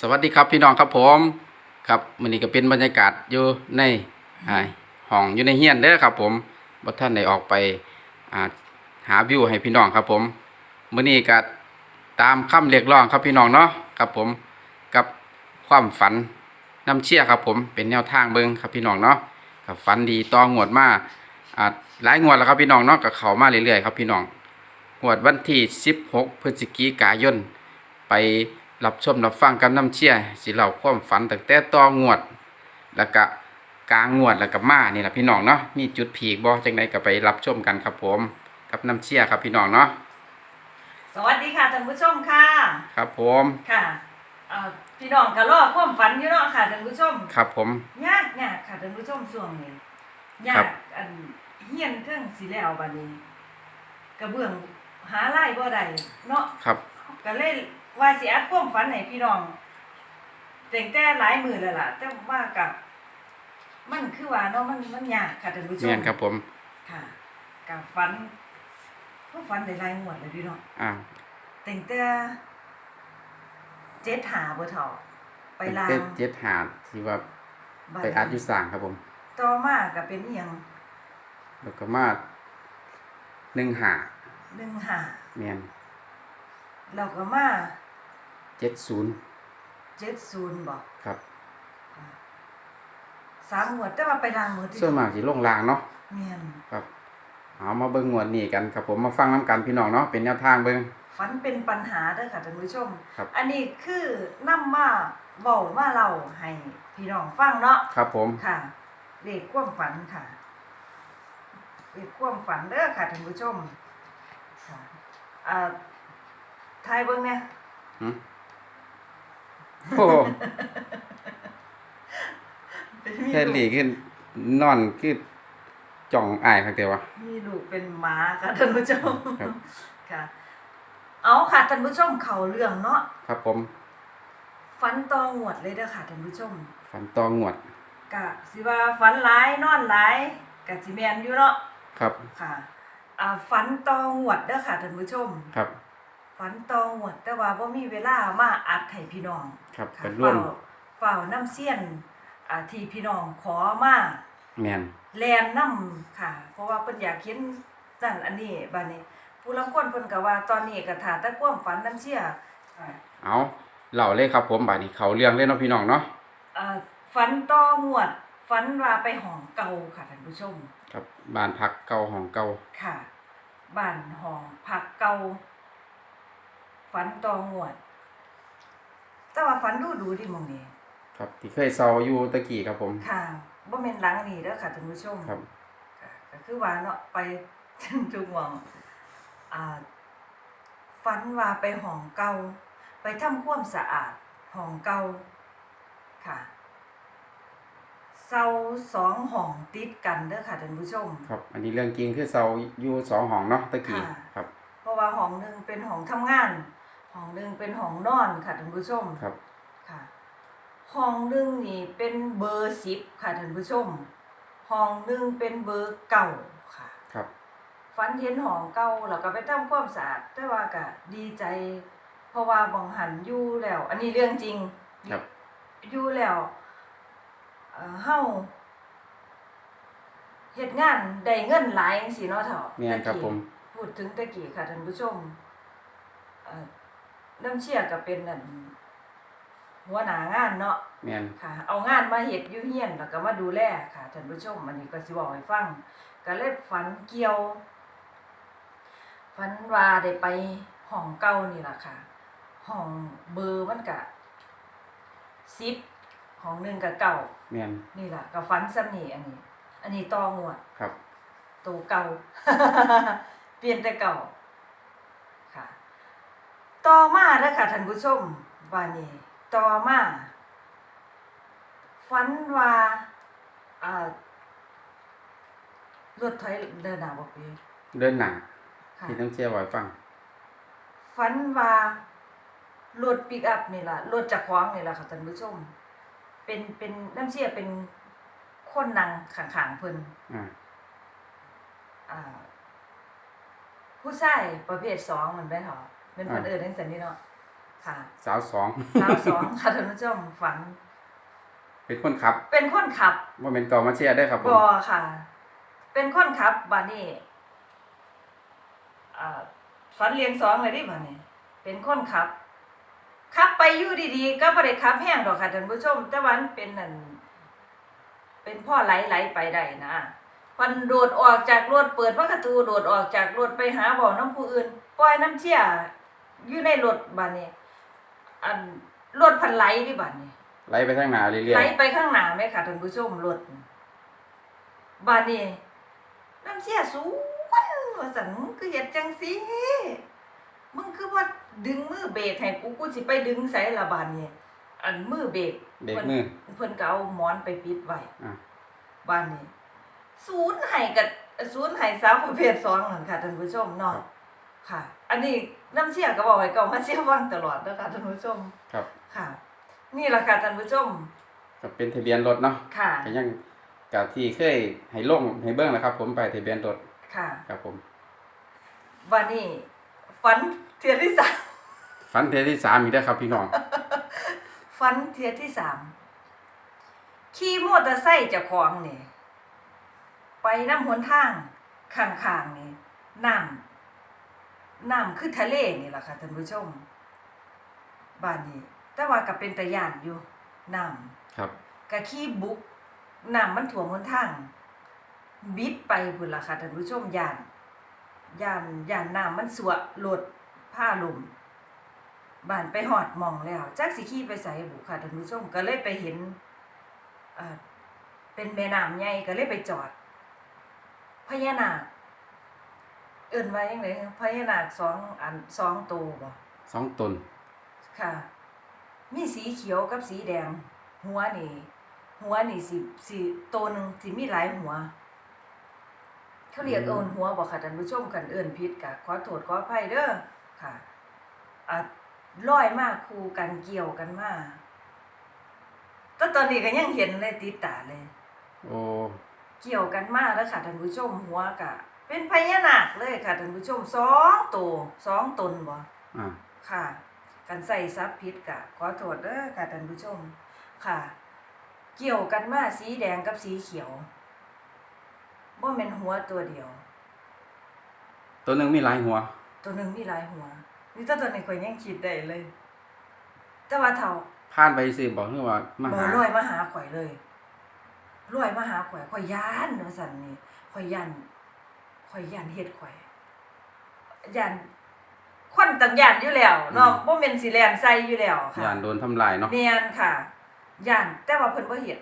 สวัสดีครับพี่น้องครับผมครับมื้อนี้ก็เป็นบรรยากาศอยู่ในห้องอยู่ในเฮียนเด้อครับ ผมบ่ท่านได้ออกไปาหาวิวให้พี่น้องครับ ผมมื้อนี้ก็ตามคำเรียกร้องครับพี่น้องเนาะครับผมกับความฝันน้ำเชี่ยครับ ผมเป็นแนวทางเบิ่งครับพี่น้องเนาะครับฝันดีต่องวดมาหลายงวดแล้วครับพี่น้องเนาะก็เขามาเรื่อยๆครับพี่น้องงวดวันที่ 16 พฤศจิกายนไป รับชมรับฟังกับน้ำเชี่ยสิเล่าความฝันตั้งแต่ต่องวด แล้วก็กลางงวดแล้วก็มานี่แหละพี่น้องเนาะมีจุดพีกบ่จังไดก็ไปรับชมกันครับผมกับน้ำเชี่ยครับพี่น้องเนาะสวัสดีค่ะท่านผู้ชมค่ะ ครับผมค่ะเอ่อพี่น้องก็รอความฝันอยู่เนาะค่ะท่านผู้ชมครับผม ยากยากค่ะท่านผู้ชมช่วงนี้ยาครักบ อันเฮียนเครื่องสีแล้วบัดนี้กระเบื้องหาไล่บ่ได้เนาะครับก็เลย ว่าสิอัดความฝันให้พี่น้องแต่งแต่หลายมือแล้วล่ะ แต่ว่ากับมันคือว่าเนาะมันมันยากค่ะท่านผู้ชมแม่นครับผม ค่ะกับฝันก็ฝันได้หลายงวดเลยพี่น้องอ่าแต่งแต่เจ็ดหาบ่เท่าไปลาเจ็งดเจ็ดหาดที่ว่าบัดไปอัดอยู่สร้างครับผม ต่อมาก็เป็นอีหยังแล้วก็มาหนึ่งหาหนึ่งหาแม่นแล้วก็มา เจ็ดศูนย์เจ็ดศูนย์บ่ครับสามงวดแต่ว่าไปลางมือที่ส่วนมากสิลงลางเนาะเมียนครับเอามาเบิ่งงวดนี้กันครับผมมาฟังน้ำกันพี่น้องเนาะเป็นแนวทางเบิ่งฝันเป็นปัญหาเด้อค่ะท่านผู้ชม ครับอันนี้คือนำมาเว้ามาเล่าให้พี่น้องฟังเนาะครับผมค่ะเลขความฝันค่ะเลขความฝันเด้อค่ะท่านผู้ชมค่ะอ่าทายเบิ่งเนี่ย หึ โอ้แค่หลีขึ้นนอนคือจ่องอายครับเดียววะมีลูกเป็นหมาค่ะท่านผู้ชมครับค่ะ เอาค่ะท่านผู้ชมเขาเรื่องเนาะครับผมฝันตองหวดเลยเด้อค่ะท่านผู้ชมฝันตองงวดกะสิว่าฝันหลายนอนหลายกะสิแม่นอยู่เนาะครับค่ะ อ่าฝันตองหวดเด้อค่ะท่านผู้ชมครับ ฝันตองหวดแต่ว่าบ่มีเวลามาอัดให้พี่น้องครับค่ะเป็นร่วม เฝ้าเฝ้าน้ำเสี้ยนอ่าที่พี่น้องขอมา แมนแลนนำค่ะ เพราะว่าเพิ่นอยากเห็นนั่นอันนี้บัดนี้ ผู้ลางคนเพิ่นก็ว่าตอนนี้ก็ถ้าแต่ความฝันน้ำเชี่ยอ่าเอาเล่าเลยครับผมบาดนี้เขาเรื่องเลยเนาะพี่น้องเนาะอ่าฝันต่องวดฝันว่าไปห้องเก่าค่ะท่านผู้ชม ครับบ้านพักเก่าของเก่าค่ะบ้านห้องพักเก่า ฝันต่องวด แต่ว่าฝันดูดูๆดิหมองนี้ครับที่เคยเซาอยู่ตะกี้ครับผมค่ะบ่แม่นหลังนี้เด้อค่ะท่านผู้ชมครับค่ะก็คือว่าเนาะไปทุกหม่องอ่าฝันว่าไปห้องเก่าไปทำความสะอาดห้องเก่าค่ะเซาสองห้องติดกันเด้อค่ะท่านผู้ชม ครับ อันนี้เรื่องจริงคือเซาอยู่สองห้องเนาะตะกี้ค่ะ ครับ เพราะว่าห้องหนึ่งเป็นห้องทำงาน ห้องหนึ่งเป็นห้องนอนค่ะท่านผู้ชมครับ ค่ะ ห้องหนึ่งนี่เป็นเบอร์สิบค่ะท่านผู้ชม ห้องหนึ่งเป็นเบอร์เก่าค่ะ ครับฝันเห็นห้องเก่าแล้วก็ไปทำความสะอาดแต่ว่าก็ดีใจ เพราะว่าบองหันอยู่แล้ว อันนี้เรื่องจริงครับ อยู่แล้วเอ่อเฮาเฮ็ดงานได้เงินหลายจังซี่เนาะเฒ่าแม่นครับตะกี้ผม พูดถึงตะกี้ค่ะท่านผู้ชมเอ่อ น้ำเชี่ยก็เป็นนั่นหัวหน้างานเนาะแมนค่ะ เอางานมาเฮ็ดอยู่เฮียนแล้วก็มาดูแลค่ะท่านผู้ชมอันนี้ก็สิบอกให้ฟังก็เลยฝันเกี่ยว ฝันว่าได้ไปห้องเก่านี่ล่ะค่ะห้องเบอร์มันก็10ห้องหนึงก็เก่าแมนนี่ล่ะก็ฝันซ้ำนี่อันนี้ อันนี้ตองวดครับตัวเก่า เปลี่ยนแต่เก่าค่ะ ต่อมาเด้อค่ะท่านผู้ชมวานี่ต่อมาฝันว่าอ่ารถถอยเดินหน้าบ่ปีเดินหนาค่ะที่ต้องเชียร์ไว้ฟัง ฝันว่ารถปิกอัพนี่ล่ะรถจักรขวางนี่ล่ะค่ะท่านผู้ชม เป็นเป็นน้ำเชี่ยเป็นคนนั่งข้างๆเพิ่นอ่า อ่า ผู้ชายประเภทสองมันได้เถอะ เป็นคนอ่าเอิญทั้งสันนี่เนาะค่ะ สาวสองสาวสองค่ะท่านผู้ชมฝัน เป็นคนขับ เป็นคนขับว่าเป็นเก่ามาเชียร์ได้อครับผมบอค่ะ เป็นคนขับบานี่อ่าฝันเลี้ยงสองเลยดิบานี่เป็นคนขับขับไปอยู่ดีๆ ก็บ่ได้ขับแห้งดอกค่ะท่านผู้ชม แต่วามันเป็นนั่นเป็นพ่อไหลๆไปได้นะมันโดดออกจากรถเปิดพระประตูโดดออกจากรถไปหาบ่อน้ำผู้อื่นปล่อยน้ำเชี่ย อยู่ในรถบานี่อันรถพันไหลดิบานี่ไหลไปทางหน้าเรื่ไหลอยไปข้างหน้าไหมค่ะท่านผู้ชมรถบาดนี้น้ำเสียสูงว่าสันมึงคือเฮ็ดจังสิมึงคือว่าดึงมือเบรกให้กูกูสิไปดึงใส่ละบาดนี้อันมือเบรกๆเบรกมือเพิ่นก็เอาหมอนไปปิดไว้อะบาดนี้ศูนย์ให้กับศูนย์ให้สาวประเภทสองนั่นค่ะท่านผู้ชมเนาะ ค่ะ อันนี้น้ำเสียก็บอกให้เก่ามาเสียฟังตลอดนะคะท่านผู้ชมครับ ค่ะ นี่ล่ะค่ะท่านผู้ชมก็เป็นทะเบียนรถเนาะค่ะก็ยังกะที่เคยให้ลงให้เบิ่งนะครับ ผมไปทะเบียนรถค่ะครับผมวันนี้ฝันเทียที่สามฝันเทอที่สามอีกแล้วครับพี่น้องฝันเทียที่สามขี่มอเตอร์ไซค์เจ้าของนี่ไปน้ำหนทางข้างๆนี่น้ำ น้ำคือทะเลนี่แหละค่ะท่านผู้ชมบ้านนี้ แต่ว่าก็เป็นตะยานอยู่น้ำครับกะขี้บุกน้ำมันถ่วมหนทางบิดไปพุ่นล่ะค่ะท่านผู้ชมย่านย่านย่านน้ำมันสวะโลดผ้าลมบ้านไปหอดหมองแล้วจักสิขี้ไปใส่บุค่ะท่านผู้ชมก็เลยไปเห็นอ่าเป็นแม่น้ำใหญ่ก็เลยไปจอดพญานาค เอิ่นว่าจังไดพญานาคสองอันสองตัวบ่สองตน ค่ะ มีสีเขียวกับสีแดง หัวนี่ หัวนี่สิสิตัวหนึ่งสิมีหลายหัว เขาเรียกอืมเอินหัวบอกค่ะท่านผู้ชมกันเอินพิษกะขอโทษขออภัยเด้อค่ะอะลอยมากคู่กันเกี่ยวกันมาแต่ตอนนี้ก็ยังเห็นเลยติดตาเลย โอ้ เกี่ยวกันมาแล้วค่ะท่านผู้ชมหัวกะ เป็นพญานาคเลยค่ะท่านผู้ชมสองตัวสองตนบ่อ่าค่ะกันใส่ซับพิษกะขอโทษเด้อค่ะท่านผู้ชม ค่ะ เกี่ยวกันมาสีแดงกับสีเขียวบ่แม่นหัวตัวเดียว ตัวหนึงมีหลายหัว ตัวหนึงมีหลายหัว นี่ถ้าตัวนี้ข่อยยังคิดได้เลย แต่ว่าเท่าผ่านไปสิบอกคือว่ามาบ่หาลอยมาหาข่อยเลยลอยมาหาข่อยข่อยย่านว่าซั่นนี่ข่อยย่าน ข่อยย่านเฮ็ดข่อยย่านคนต่างย่านอยู่แล้วเนาะบ่แม่นสิแล่นใส่อยู่แล้วค่ะยานโดนทำลายเนาะแม่นค่ะย่านแต่ว่าเพิ่นบ่เฮ็ด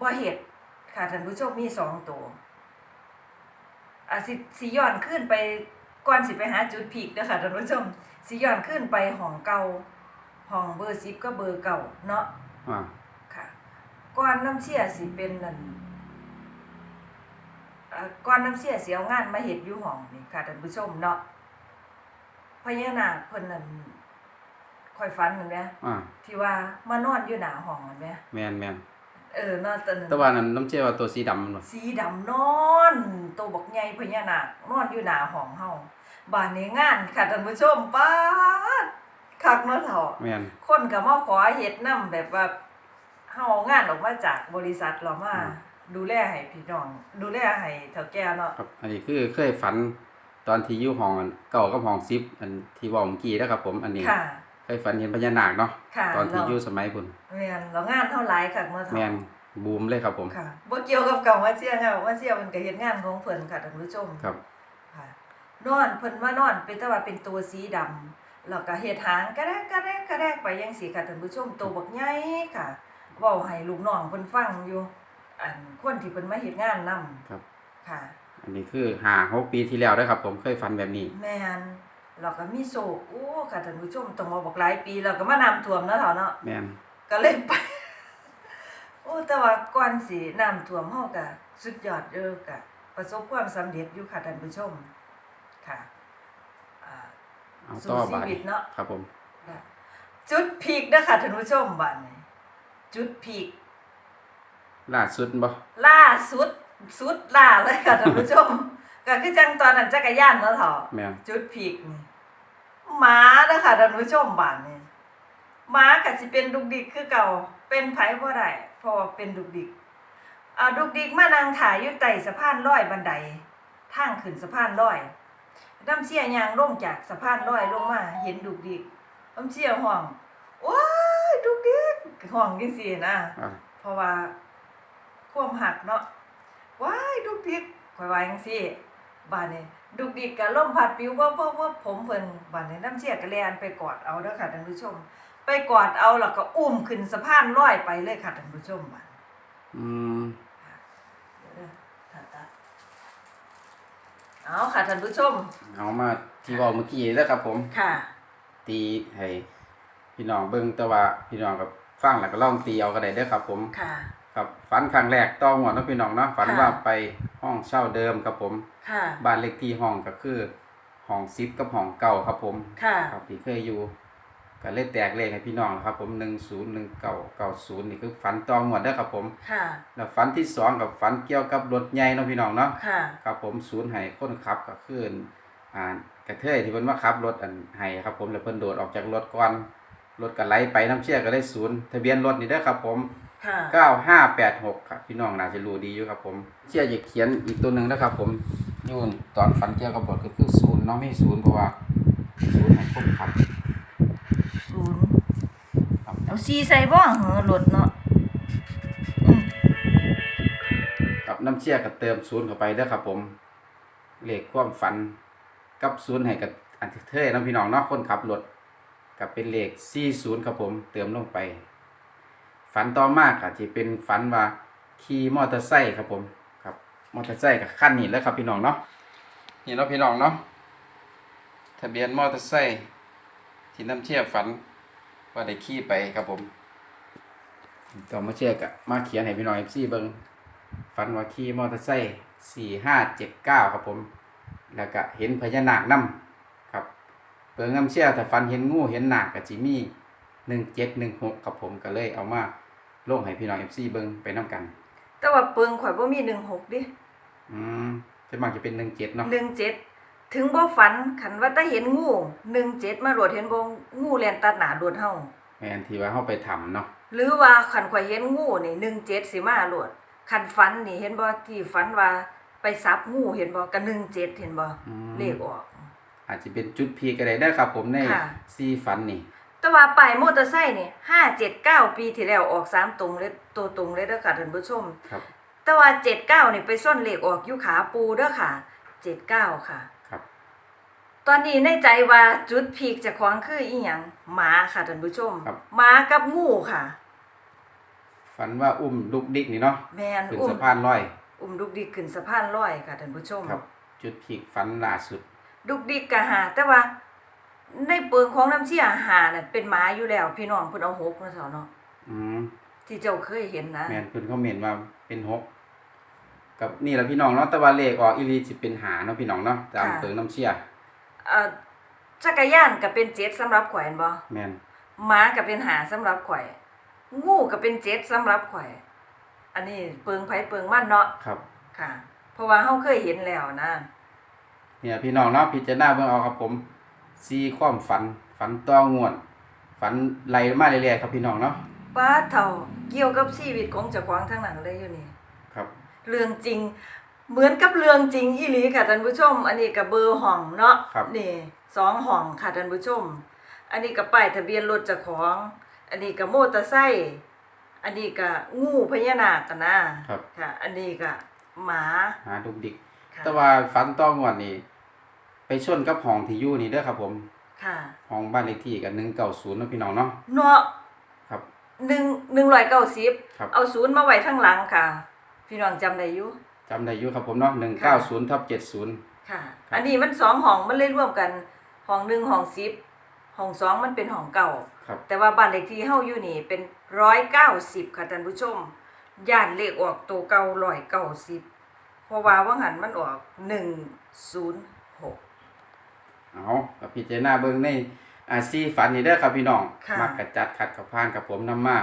บ่เฮ็ดค่ะท่านผู้ชมมีสองตัวอะสิสิย้อนขึ้นไปก่อนสิไปหาจุดพีคเด้อค่ะท่านผู้ชมสิย้อนขึ้นไปห้องเก่าห้องเบอร์10ก็เบอร์เก่าเนาะอ่าค่ะก่อนน้ำเชี่ยสิเป็นนั่นเอ่อ ก่อนน้ำเชี่ยสิเอางานมาเฮ็ดอยู่ห้องนี่ค่ะท่านผู้ชมเนาะพญานาคเพิ่นนั่นค่อยฝันเหมือนแหมอ่าที่ว่ามานอนอยู่หน้าห้องเหมือนแหมแมนแมนเออนอนตอนนั้นแต่ว่านั้นน้ำเชื่อว่าตัวสีดำมันบ่สีดำนอนตัวบักใหญ่พญานาคนอนอยู่หน้าห้องเฮาบ้านนี้งานค่ะท่านผู้ชมป๊าดคักเนาะเฒ่าแมนคนก็มาขอเฮ็ดนํแบบว่าเฮาเอางานออกมาจากบริษัทเรามาอืม ดูแลให้พี่น้อง ดูแลให้เฒ่าแก่เนาะครับ อันนี้คือเคยฝันตอนที่อยู่ห้องอันเก่ากับห้องซิปอันที่เว่าเมื่อกี้นะครับ ผมอันนี้ค่ะ เคยฝันเห็นพญานาคเนาะค่ะตอนที่เรา อยู่สมัยพุ่นแม่นเรางานเท่าหลายคักเนาะเฒ่า แมนบูมเลยครับผม ค่ะบ่เกี่ยวกับเก่าว่าเสียค่ะว่าเสียมันก็เฮ็ดงานของเพิ่นค่ะท่านผู้ชมครับ ค่ะ นอนเพิ่นมานอนเป็นแต่ว่าเป็นตัวสีดำแล้วก็เฮ็ดหางกระแดกกระแดกกระแดกไปจังซี่ค่ะท่านผู้ชมตัวบักใหญ่ค่ะเว้าให้ลูกน้องเพิ่นฟังอยู่ อันคนที่เพิ่นมาเฮ็ดงานนํครับ ค่ะ อันนี้คือห้าหกปีที่แล้วนะครับ ผมเคยฝันแบบนี้ แม่นแล้วก็มีโศกโอ้ค่ะท่านผู้ชมต้องมาบอกหลายปีแล้วก็มาน้ำท่วมเนาะเฒ่าเนาะแมนก็เลยไป โอ้แต่ว่าก่อนสิน้ำท่วมเฮาก็สุดยอดเด้อก็ประสบความสำเร็จอยู่ค่ะท่านผู้ชม ค่ะอ่า เอาสู่ต่อชีบาดวิตเนาะ ครับผม จุดพีคเด้อค่ะท่านผู้ชมบัดนี้จุดพีค ล่าสุดบ่ล่าสุดสุดล่าเลยค่ะท่านผู้ชม ก็คือจังตอนนั้นจักรยานเนาะเถาะแมนจุดพีคนี่หมาเด้อค่ะท่านผู้ชมบ้านนี้หมาก็สิเป็นดุกดิกคือเก่า เป็นไผบ่ได้เพราะว่าเป็นดุกดิกอ่าดุกดิกมานั่งถ่ายอยู่ใต้สะพานลอยบันไดทางขึ้นสะพานลอยน้ำเสียยางลงจากสะพานลอยลงมาเห็นดุกดิกน้ำเสียห้องว้ายดุกดิกห้องจังซี่นะอ่าเพราะว่า ความหักเนาะว้ายดุกดิกข่อยว่าจังซี่บ้านนี้ดุกดิกก็ลมพัดปิวว่าว่าว่าผมเพิ่นบ้านนี้น้ำเชี่ยก็แล่นไปกอดเอาเด้อค่ะท่านผู้ชม ไปกอดเอาแล้วก็อุ้มขึ้นสะพานลอยไปเลยค่ะท่านผู้ชมบ้านอืมเดี๋ยวเด้อตัดตัดเอาค่ะท่านผู้ชมเอามาที่เว่าเมื่อกี้แล้วครับผม ค่ะ ตีให้พี่น้องเบิ่งแต่ว่าพี่น้องกับฟังแล้วก็ลองตีเอาก็ได้เด้อครับผมค่ะ ครับฝันครั้งแรกต้องหัวเนาะพี่น้องเนาะฝันค่ะ ว่าไปห้องเช่าเดิมครับผมค่ะ บ้านเลขที่ห้องก็คือห้องซิปกับห้องเก่าครับผม ค่ะ ครับที่เคยอยู่ก็เลยแตกเลขให้พี่น้องนะครับ ผมหนึ่งศูนย์หนึ่งเก้าเก้าศูนย์นี่คือฝันตองหมดเด้อครับผม ค่ะ แล้วฝันที่สองกับฝันเกี่ยวกับรถใหญ่เนาะพี่น้องเนาะค่ะ ครับผมศูนย์ให้คนขับก็คืออ่ากระเทยที่เพิ่นมาขับรถอันให้ครับผมแล้วเพิ่นโดดออกจากรถก่อนรถก็ไหลไปน้ำเชี่ยก็ได้ศูนย์ทะเบียนรถนี่เด้อครับผม ค่ะ9586ครับ พี่น้องน่าจะรู้ดีอยู่ครับผมเชี่ยอยากเขียนอีกตัวหนึงนะครับผมอยูนตอนฝันเกี่ยวกับรถก็คือศูนย์เนาะไม่ศูนย์เพราะว่าศูนย์ให้คนขับศูนย์ครับเอาซีใส่บ่เหอรถเนาะอืมกับน้ำเชี่ยก็เติมศูนย์เข้าไปเด้อครับผมเลขความฝันกับศูนย์ให้กับอันเทยเนาะพี่น้องเนาะคนขับรถกับเป็นเลข40ครับผม เติมลงไป ฝันต่อมากค่ะที่เป็นฝันว่าขี่มอเตอร์ไซค์ครับผมครับมอเตอร์ไซค์กับขั้นนี้แล้วครับพี่น้องเนาะนี่เนาะพี่น้องเนาะทะเบียนมอเตอร์ไซค์ที่น้ำเชี่ยฝันว่าได้ขี่ไปครับผมต่อมาเชี่ยกะมาเขียนให้พี่น้องเอฟซีเบิงฝันว่าขี่มอเตอร์ไซค์สี่ห้าเจ็ดเก้าครับผม แล้วก็เห็นพญานาคนํครับเปิงน้ำเชี่ยถ้าฝันเห็นงูเห็นหนาคกับจิมี่หนึ่งเจ็ดหนึ่งหกครับผมก็เลยเอามา ลงให้พี่น้องเอฟซีเบิ้งไปน้ำกัน แต่ว่าเปิงข่อยบ่มี16ดิอืมจะมากจะเป็นหนึ่งเจ็ดเนาะ17ถึงบ่ฝันขันว่าแต่เห็นงู17มาโดดเห็นบ่งูแล่นตัดหน้าโดดเฮาแมนที่ว่าเข้าไปทำเนาะหรือว่าขันข่อยเห็นงูนี่17สิมาโลดขันฝันนี่เห็นบ่ที่ฝันว่าไปซับงูเห็นบ่ก็17เห็นบ่อืมเลขออก อาจจะเป็นจุดพีก็ได้เด้อครับ ผมในค่ะซีฟันนี่ แต่ว่าป้ายมอเตอร์ไซค์นี่579ปีที่แล้วออกสามตรงเลยตัวตรงเลยเด้อค่ะท่านผู้ชม ครับแต่ว่า79นี่ไปซ่อนเลขออกอยู่ขาปูเด้อค่ะ79ค่ะ ครับ ตอนนี้ในใจว่าจุดพีกเจะของคืออีหยังหมาค่ะท่านผู้ชมครับ หมากับงูค่ะ ฝันว่าอุ้มลูกดิกนี่เนาะแม่นขึ้นอุ้มสะพานลอย อุ้มดุกดิกขึ้นสะพานลอยค่ะท่านผู้ชม ครับ จุดพีกฝันล่าสุด ดุกดิกก็หาแต่ว่า ในเปิงของน้ำเชี่ยหาน่ะเป็นหมาอยู่แล้ว พี่น้องเพิ่นเอาหกมาเถาะเนาะอืมที่เจ้าเคยเห็นนะแมนเพิ่นเขาเมนว่าเป็นหกกับนี่แหละพี่น้องเนาะแต่ว่าเลขออกอีหลีสิเป็นหาเนาะพี่น้องเนาะตามเปิงน้ำเชี่ยเอ่อจักรยานก็เป็นเจ็ดสำหรับข่อยแม่นบ่แมนหมาก็เป็นหาสำหรับข่อย งูก็เป็นเจ็ดสำหรับข่อย อันนี้เปิงไผเปิงมันเนาะครับ ค่ะ เพราะว่าเฮาเคยเห็นแล้วนะเนี่ยพี่น้องเนาะพิจารณาเบิ่งเอาครับผม ซีความฝัน ฝันต้องงวด ฝันไล่มาเรื่อยๆครับพี่น้องเนาะป้าเฒ่าเกี่ยวกับชีวิตของเจ้าของทั้งนั้นเลยอยู่นี่ ครับ เรื่องจริง เหมือนกับเรื่องจริงอีหลีค่ะท่านผู้ชม อันนี้ก็เบอร์ห้องเนาะครับ นี่สองห้องค่ะท่านผู้ชม อันนี้ก็ป้ายทะเบียนรถเจ้าของ อันนี้ก็มอเตอร์ไซค์อันนี้ก็งูพญานาคกันนะครับ ค่ะ อันนี้ก็หมาหาดุกดิก ค่ะ แต่ว่าฝันต้องงวดนี่ ไปชนกับห้องที่อยู่นี่เด้อครับ ผมค่ะห้องบ้านเลขที่กับ190เนาะพี่น้องเนาะเนาะครับ หนึ่งหนึ่งร้อยเก้าสิบครับ เอาศูนย์มาไว้ข้างหลังค่ะ พี่น้องจำได้อยู่ จำได้อยู่ครับผมเนาะ190ทับ70ค่ะ ครับ อันนี้มันสองห้องมันเลยร่วมกันห้องหนึ่งห้องสิบห้องสองมันเป็นห้องเก่า ครับ แต่ว่าบ้านเลขที่เฮาอยู่นี่เป็นร้อยเก้าสิบค่ะท่านผู้ชมย่านเลขออกตัวเก่าร้อยเก้าสิบเพราะว่าว่างหันมันออกหนึ่งศูนย์หก เอากับพิจารณาเบิ่งในอ่าซีฝันนี่เด้อครับพี่น้องค่ะ มักกระจัดขัดกับพานกับผมนำมา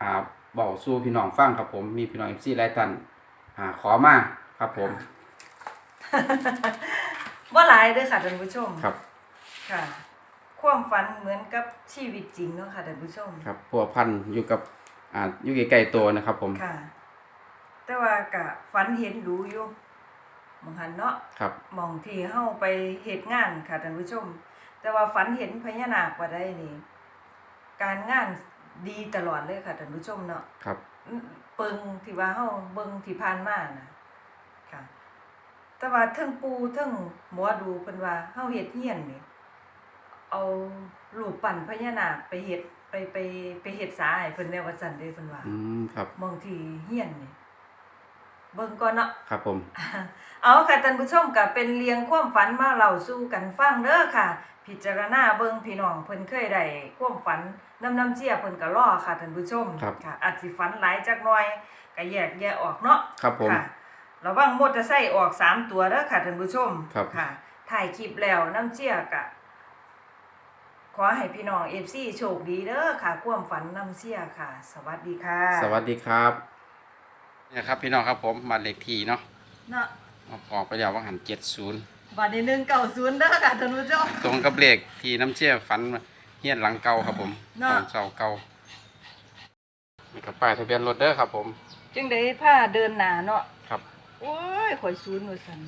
อ่าเบาสู้พี่น้องฟังครับผมมีพี่น้อง FC หลายท่านอ่าขอมาครับผมว่าหลายเด้อค่ะท่านผู้ชมครับค่ะ ความฝันเหมือนกับชีวิตจริงเนาะค่ะท่านผู้ชม ครับพัวพันอยู่กับอ่าอยู่ใกล้ๆตัวนะครับผม ค่ะ แต่ว่าก็ฝันเห็นดูอยู่ มองหันเนาะครับหมองที่เฮาไปเหตุงานค่ะท่านผู้ชม แต่ว่าฝันเห็นพญานาคว่าได้นี่การงานดีตลอดเลยค่ะท่านผู้ชมเนาะครับ เปิงที่ว่าเฮาเบิ่งที่ผ่านมานะค่ะ แต่ว่าเทิงปูเทิงหมอดูเพิ่นว่าเฮาเฮ็ดเฮียนนี่เอารูปปั้นพญานาคไปเฮ็ดไปไปไปเฮ็ดสาให้เพิ่นแนวว่าซั่นเด้เพิ่นว่า อืมครับมองที่เฮียนนี่ เบิ่งก่อนเนาะ ครับผม เอาค่ะท่านผู้ชมก็เป็นเรียงความฝันมาเล่าสู่กันฟังเด้อค่ะ พิจารณาเบิ่งพี่น้องเพิ่นเคยได้ความฝันน้ำน้ำเชี่ยเพิ่นก็รอค่ะท่านผู้ชมครับ ค่ะอาจสิฝันหลายจักหน่อยก็แยกแยะออกเนาะครับผม ค่ะระวังมอเตอร์ไซค์ออกสามตัวเด้อค่ะท่านผู้ชมครับ ค่ะ ถ่ายคลิปแล้วน้ำเชี่ยก็ขอให้พี่น้อง FC โชคดีเด้อค่ะ ความฝันน้ำเชี่ยค่ะ สวัสดีค่ะ สวัสดีครับ เนี่ยครับพี่น้องครับผมมานเลขที่เนาะเนาะออกไปแล้วว่าหันเจ็ดศูนย์บัดนี้190เด้อค่ะท่านผู้ชมตรงกับเลขที่น้ำเชี่ยฝันเฮียนหลังเก่าครับผมเนาะตอนเสาเก่านี่กับป้ายทะเบียนรถเด้อครับผม จึงได้พาเดินหน้าเนาะครับโอ้ยข่อยศูนย์ว่าซั่น